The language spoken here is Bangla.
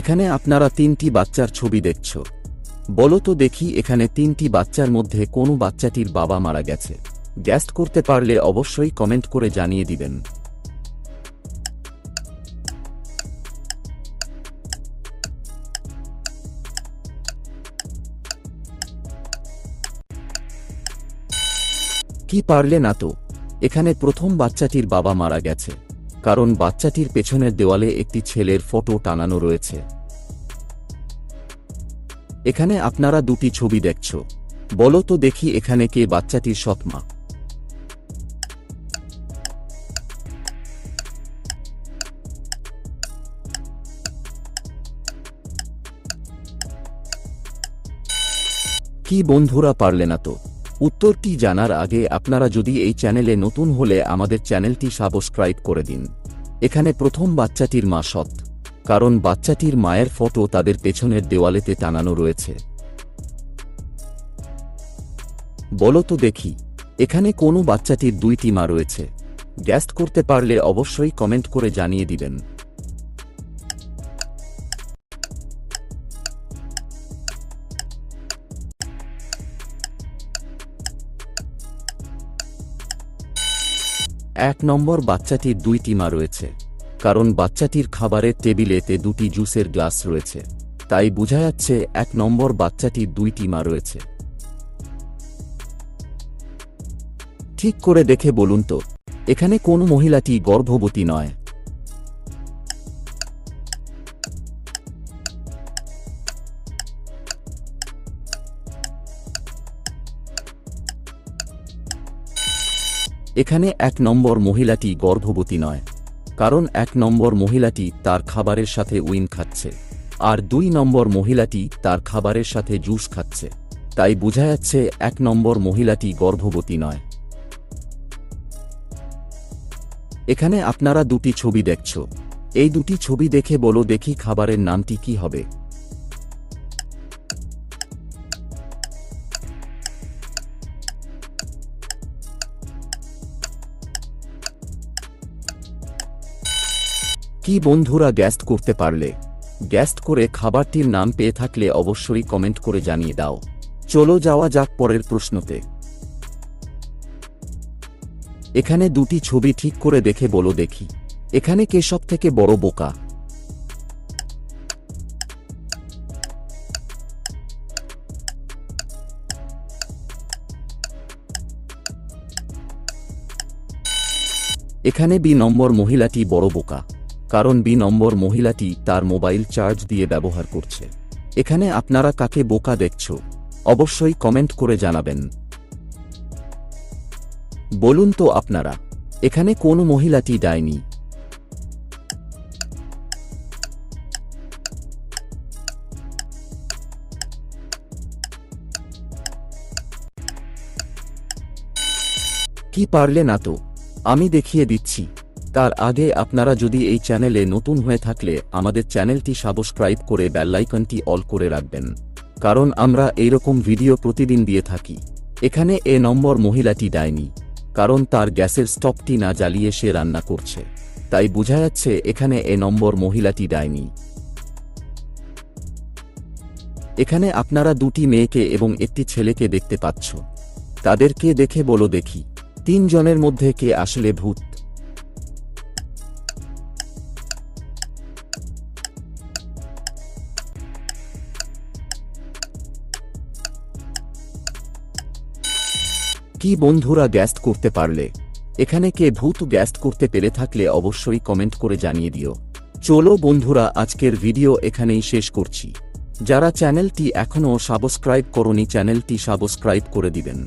এখানে আপনারা তিনটি বাচ্চার ছবি দেখছ। বলো তো দেখি এখানে তিনটি বাচ্চার মধ্যে কোন বাচ্চাটির বাবা মারা গেছে। গ্যাস্ট করতে পারলে অবশ্যই কমেন্ট করে জানিয়ে দিবেন। কি পারলে না তো? এখানে প্রথম বাচ্চাটির বাবা মারা গেছে। কারণ বাচ্চাটির পেছনের দেওয়ালে একটি ছেলের ফটো টানানো রয়েছে। এখানে আপনারা দুটি ছবি দেখছ। বলো তো দেখি এখানে কে বাচ্চাটির সৎমা কি বন্ধুরা পারলে না তো? উত্তরটি জানার আগে আপনারা যদি এই চ্যানেলে নতুন হলে আমাদের চ্যানেলটি সাবস্ক্রাইব করে দিন। এখানে প্রথম বাচ্চাটির মা সৎ, কারণ বাচ্চাটির মায়ের ফটো তাদের পেছনের দেওয়ালেতে টানানো রয়েছে। বলো তো দেখি, এখানে কোনো বাচ্চাটির দুইটি মা রয়েছে। গ্যাস্ট করতে পারলে অবশ্যই কমেন্ট করে জানিয়ে দিবেন। এক নম্বর বাচ্চাটির দুইটি মা রয়েছে, কারণ বাচ্চাটির খাবারের টেবিলেতে দুটি জুসের গ্লাস রয়েছে, তাই বোঝা যাচ্ছে এক নম্বর বাচ্চাটির দুইটি মা রয়েছে। ঠিক করে দেখে বলুন তো, এখানে কোন মহিলাটি গর্ভবতী নয়? এখানে এক নম্বর মহিলাটি গর্ভবতী নয়, কারণ এক নম্বর মহিলাটি তার খাবারের সাথে উইন খাচ্ছে, আর দুই নম্বর মহিলাটি তার খাবারের সাথে জুস খাচ্ছে। তাই বোঝা যাচ্ছে এক নম্বর মহিলাটি গর্ভবতী নয়। এখানে আপনারা দুটি ছবি দেখছ। এই দুটি ছবি দেখে বলো দেখি খাবারের নামটি কি হবে। কি বন্ধুরা গ্যাস্ট করতে পারলে? গ্যাস্ট করে খাবারটির নাম পেয়ে থাকলে অবশ্যই কমেন্ট করে জানিয়ে দাও। চলো যাওয়া যাক পরের প্রশ্নতে। এখানে দুটি ছবি ঠিক করে দেখে বলো দেখি। এখানে কে সব থেকে বড় বোকা? এখানে বি নম্বর মহিলাটি বড় বোকা। কারণ বি নম্বর মহিলাটি তার মোবাইল চার্জ দিয়ে ব্যবহার করছে। এখানে আপনারা কাকে বোকা দেখছ? অবশ্যই কমেন্ট করে জানাবেন। বলুন তো আপনারা, এখানে কোন মহিলাটি ডায়নি কি পারলে না তো? আমি দেখিয়ে দিচ্ছি। তার আগে আপনারা যদি এই চ্যানেলে নতুন হয়ে থাকলে আমাদের চ্যানেলটি সাবস্ক্রাইব করে বেলাইকনটি অল করে রাখবেন। কারণ আমরা এইরকম ভিডিও প্রতিদিন দিয়ে থাকি। এখানে এ নম্বর মহিলাটি দেয়নি কারণ তার গ্যাসের স্টপটি না জ্বালিয়ে সে রান্না করছে। তাই বোঝা যাচ্ছে এখানে এ নম্বর মহিলাটি দেয়নি এখানে আপনারা দুটি মেয়েকে এবং একটি ছেলেকে দেখতে পাচ্ছ। তাদেরকে দেখে বলো দেখি, তিনজনের মধ্যে কে আসলে ভূত? কি বন্ধুরা গ্যাস্ট করতে পারলে? এখানে কে ভূত গ্যাস্ট করতে পেরে থাকলে অবশ্যই কমেন্ট করে জানিয়ে দিও। চলো বন্ধুরা, আজকের ভিডিও এখানেই শেষ করছি। যারা চ্যানেলটি এখনও সাবস্ক্রাইব করনি চ্যানেলটি সাবস্ক্রাইব করে দিবেন।